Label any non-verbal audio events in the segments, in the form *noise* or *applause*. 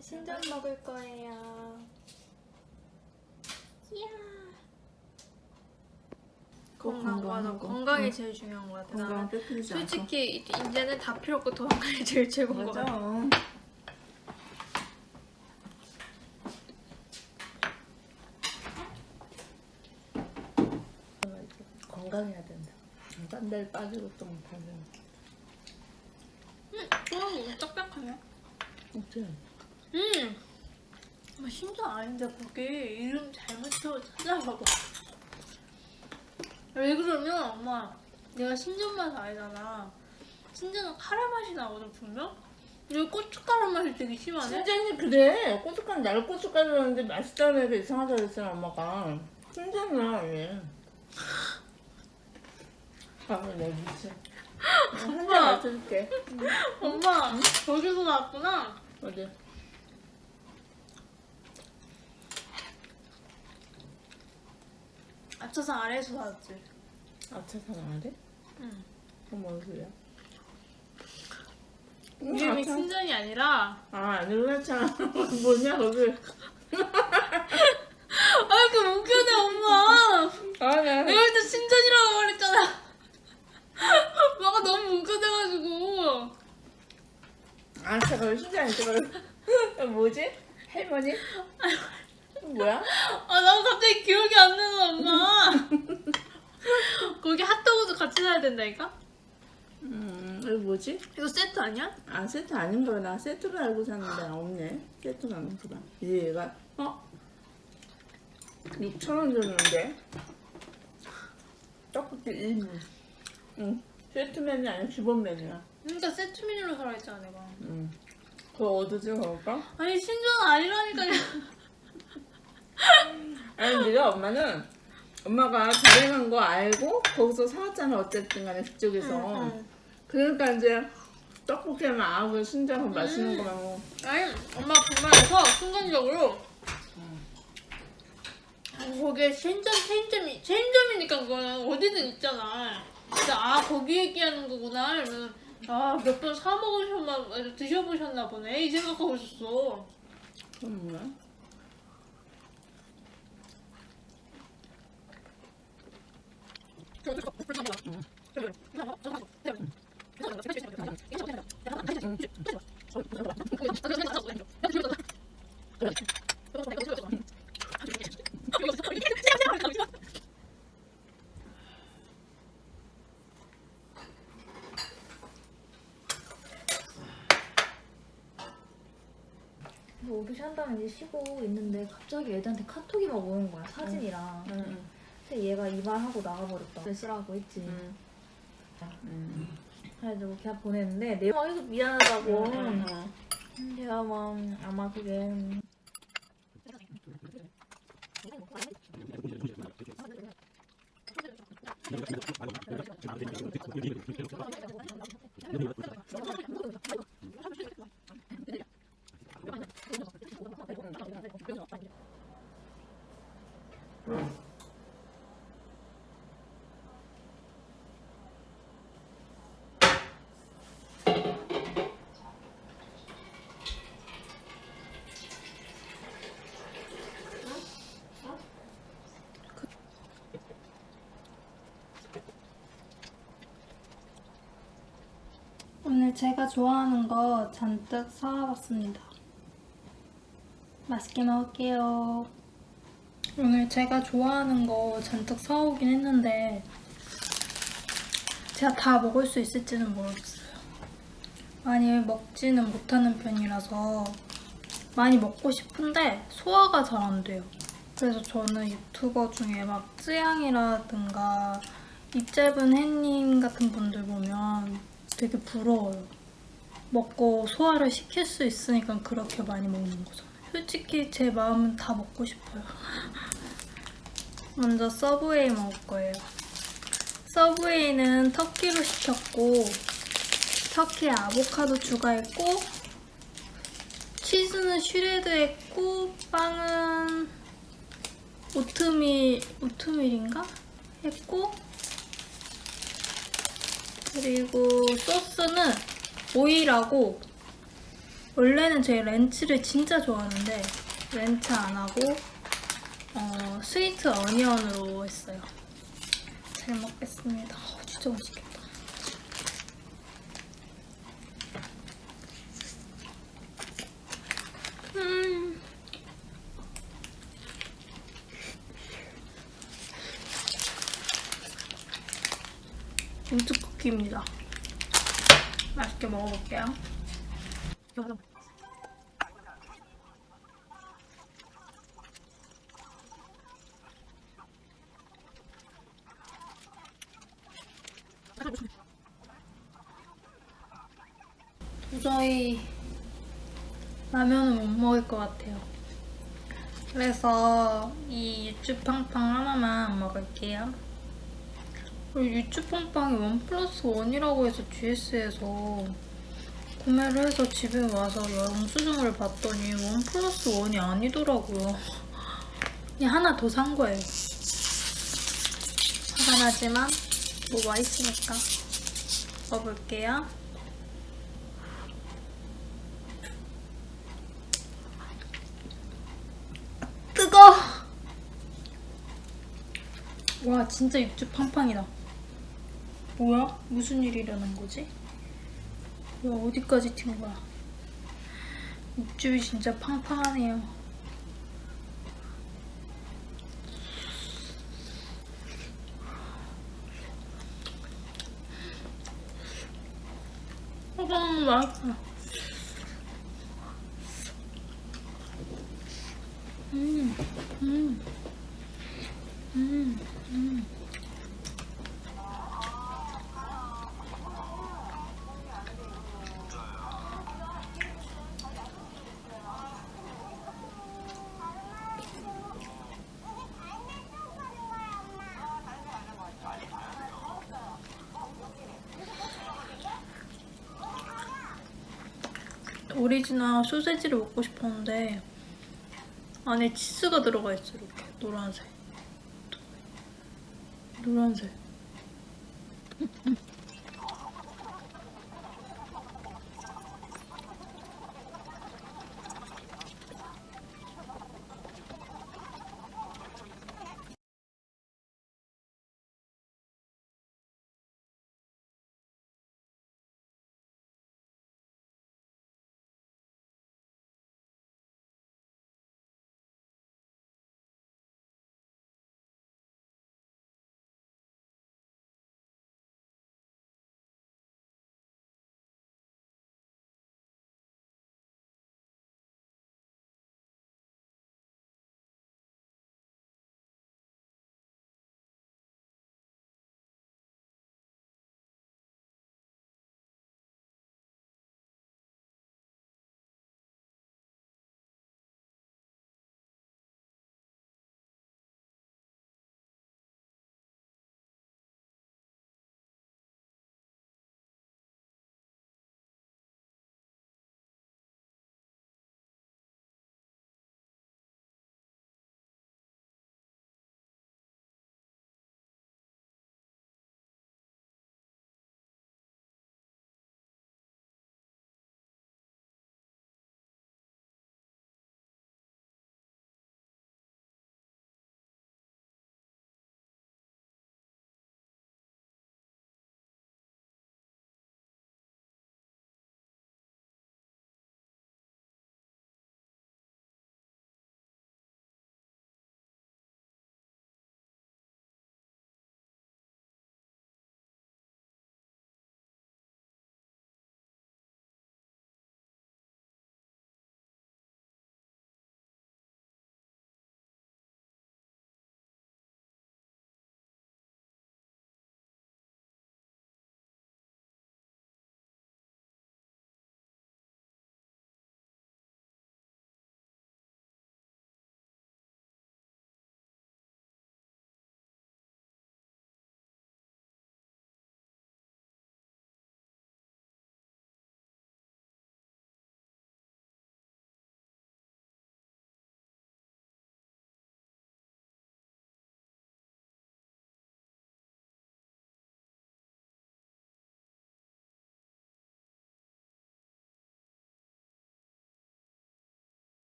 신전 먹을 거예요. 이야. 꼭 건강 맞아. 건강이 응. 제일 중요한 것 같아. 건강 나는 뺏기지 않고. 솔직히 이제- 이제는 다 필요 없고 건강이 제일 최고인 것 맞아. 같아. 건강해야 된다. 딴 데를 빠지고 또 못하는. 음, 음, 딱딱하네. 어째? 음. 아, 신전 아닌데 거기 이름 잘못 쳐 찾아봐봐. 왜 그러면 엄마 내가 신전 맛 알잖아. 신전은 카레 맛이 나거든 분명. 여기 고춧가루 맛이 되게 심하네. 신전이 그래. 고춧가루 나를 고춧가루 넣는데 맛있다는 애가 이상하다 그랬잖아 엄마가. 신전이야 얘. 아, 내 미쳐. 한잔 *laughs* 엄마. 마셔줄게. *laughs* 엄마 거기서 나왔구나. 어디? 앞차상 아래에서 나왔지. 아차 사랑하래? 응. 그건 뭔 소리야? 이름이 아차- 신전이 아니라 아, 참. *laughs* 뭐냐, 거기. *laughs* 아 이렇게 웃겨내 엄마. 아, 나. 내가 그때 신전이라고 말했잖아. *laughs* 엄마가 너무 웃겨내가지고. 아, 잠깐만, 신장 있어. 뭐지? 할머니? 뭐야? 아 나도 갑자기 기억이 안 나서 엄마. *laughs* 거기 핫도그도 같이 사야 된다니까? 음, 이거 뭐지? 이거 세트 아니야? 아, 세트 아닌가 봐. 나 세트로 알고 샀는데 없네. 세트는 아닌가 봐. 얘가, 어? 6,000원 줬는데? 떡볶이 1인. 응. 세트 메뉴 아니야? 기본 메뉴야. 그러니까 세트 메뉴로 사라 했잖아 내가. 응. 그거 어디지, 그거? 아니 신전 아니라니까요. *laughs* 아니 네가 엄마는 엄마가 저렴한 거 알고 거기서 사왔잖아 어쨌든 간에 그쪽에서 응, 응. 그러니까 이제 떡볶이만 아고 순자고 맛있는 음. 거만 먹고 아니 엄마 불만해서 순간적으로 어, 거기에 체인점 체인점이 체인점이니까 그거는 어디든 있잖아. 근데 아 거기 얘기하는 거구나. 이러면 아몇 번 사 먹으셨나 드셔보셨나 보네 이 생각하고 있었어. 그건 뭐야? 오디션 한다면 이제 쉬고 있는데 갑자기 애들한테 카톡이 막 오는 거야 사진이랑. 응, 근데 얘가 이 말 하고 나가버렸다 글 쓰라고 했지 응. 응. 그래가지고 보냈는데 내가 막 계속 미안하다고 응, 응. 내가 막 아마 그게 제가 좋아하는 거 잔뜩 사와봤습니다. 맛있게 먹을게요. 오늘 제가 좋아하는 거 잔뜩 사오긴 했는데 제가 다 먹을 수 있을지는 모르겠어요. 많이 먹지는 못하는 편이라서 많이 먹고 싶은데 소화가 잘 안 돼요. 그래서 저는 유튜버 중에 막 쯔양이라든가 입 짧은 햇님 같은 분들 보면 되게 부러워요. 먹고 소화를 시킬 수 있으니까 그렇게 많이 먹는 거잖아요. 솔직히 제 마음은 다 먹고 싶어요. *laughs* 먼저 서브웨이 먹을 거예요. 서브웨이는 터키로 시켰고 터키에 아보카도 추가했고 치즈는 슈레드했고 빵은 오트밀 오트밀인가 했고 그리고 소스는 오일하고 원래는 제 렌치를 진짜 좋아하는데 렌치 안 하고 어, 스위트 어니언으로 했어요. 잘 먹겠습니다. 어, 진짜 맛있겠다. 음. 우주 쿠키입니다. 맛있게 먹어볼게요. 도저히 라면은 못 먹을 것 같아요. 그래서 이 유추팡팡 하나만 먹을게요. 유추팡팡이 원 플러스 원이라고 해서 GS에서 구매를 해서 집에 와서 영수증을 봤더니 원 플러스 원이 아니더라고요. 그냥 하나 더 산 거예요. 화가 나지만 뭐 맛있으니까 먹어볼게요. 뜨거! 와 진짜 육즙 팡팡이다. 뭐야? 무슨 일이 일어난 거지? 와 어디까지 튄 거야? 육즙이 진짜 팡팡하네요. 어, 맛있어. 음, 음, 음, 음. 오리지널 소세지를 먹고 싶었는데 안에 치즈가 들어가 있어 이렇게. 노란색. 노란색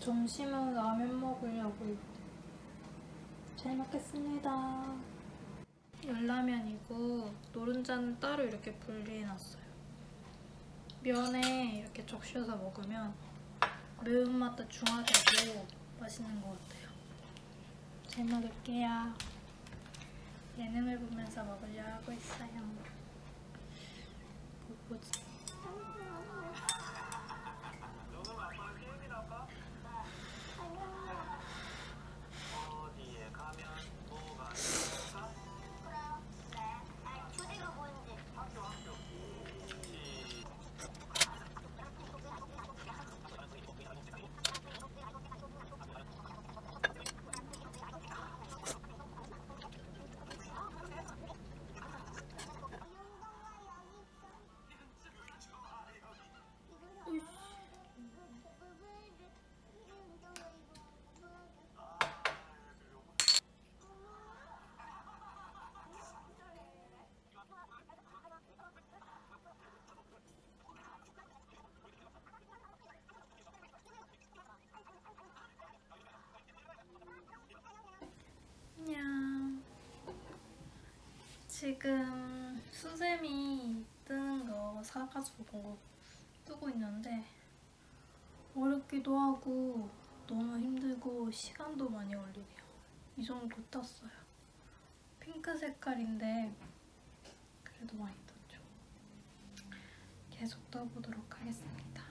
점심은 라면 먹으려고요. 잘 먹겠습니다. 열라면이고 노른자는 따로 이렇게 분리해놨어요. 면에 이렇게 적셔서 먹으면 매운맛도 중화되고 맛있는 것 같아요. 잘 먹을게요. 예능을 보면서 먹으려 하고 있어요. 뭐 보지? 지금 수세미 뜨는 거 사가지고 뜨고 있는데 어렵기도 하고 너무 힘들고 시간도 많이 걸리네요. 이 정도 떴어요. 핑크 색깔인데 그래도 많이 떴죠. 계속 떠보도록 하겠습니다.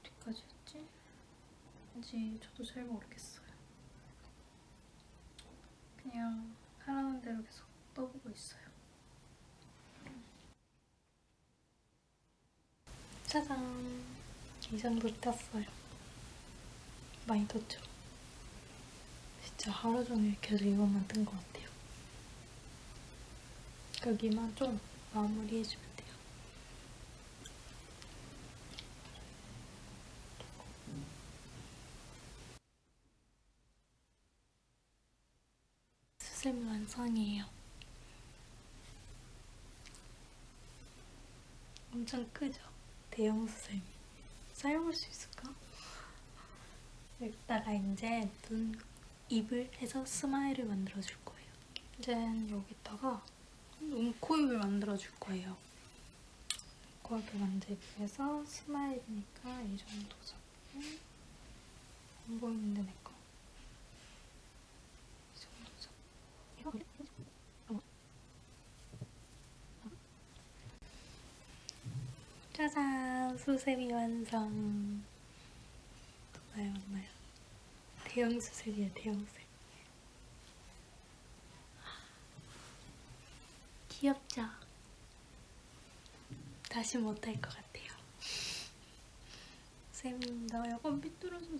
어디까지였지? 왠지 저도 잘 모르겠어요. 그냥 하라는 대로 계속 떠보고 있어요. 짜잔! 이 정도 떴어요. 많이 떴죠? 진짜 하루 종일 계속 이것만 뜬 것 같아요. 여기만 좀 마무리해주면 완성이에요. 엄청 크죠? 대형 수세미. 사용할 수 있을까? 여기다가 이제 눈, 입을 해서 스마일을 만들어줄 거예요. 이제 여기다가 눈, 코, 입을 만들어줄 거예요. 코, 입을 만들기 위해서 스마일이니까 이 정도 잡고 안 보이는데 내 거. 이 정도 잡고 짜잔! 수세미 완성! 맞나요, 맞나요? 대형 수세미야, 대형 수세미. 귀엽죠? 다시 못할 것 같아요. *laughs* 쌤, 나 약간 삐뚤어졌어.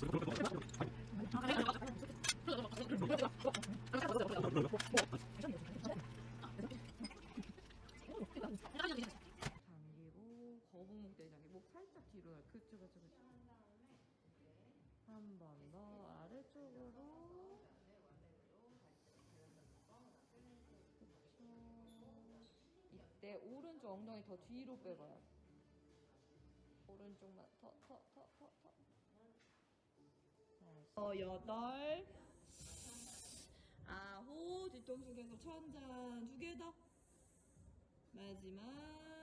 그쵸 이때 오른쪽 엉덩이 더 뒤로 빼봐요. 오른쪽만 더 더 더 더 더. 어 여덟. 아홉. 뒤통수 계속 천장 두 개 더. 마지막